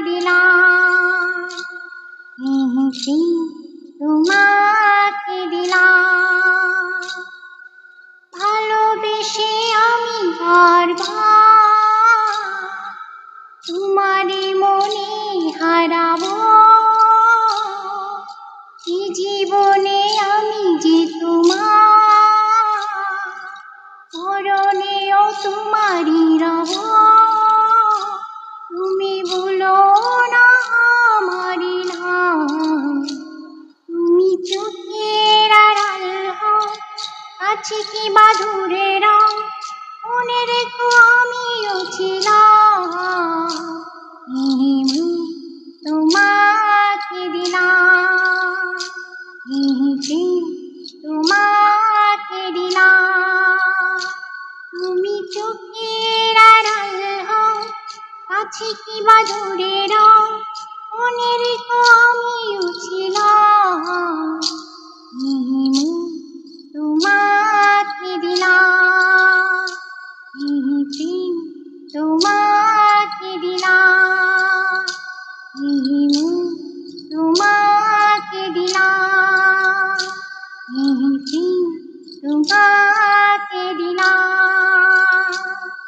দিলাম ইহিসি তোমাকে দিলাম ভালোবেসে আমি বারবার তোমারই মনে হারাবো। এই জীবনে আমি যে তোমার চোখের আড়াল হও আছে কি বা দূরে রং? মনে রেখো আমিও ছিলাম। তোমাকে দিলাম। তোমাকে দিলাম? তুমি চোখের আড়াল হও। আছে কি বা দূরে রং? মনে রেখো আমিও দিন তোমাকে দিলাম। ইহিমু তোমাকে দিলাম। ইহিম তোমাকে দিলাম।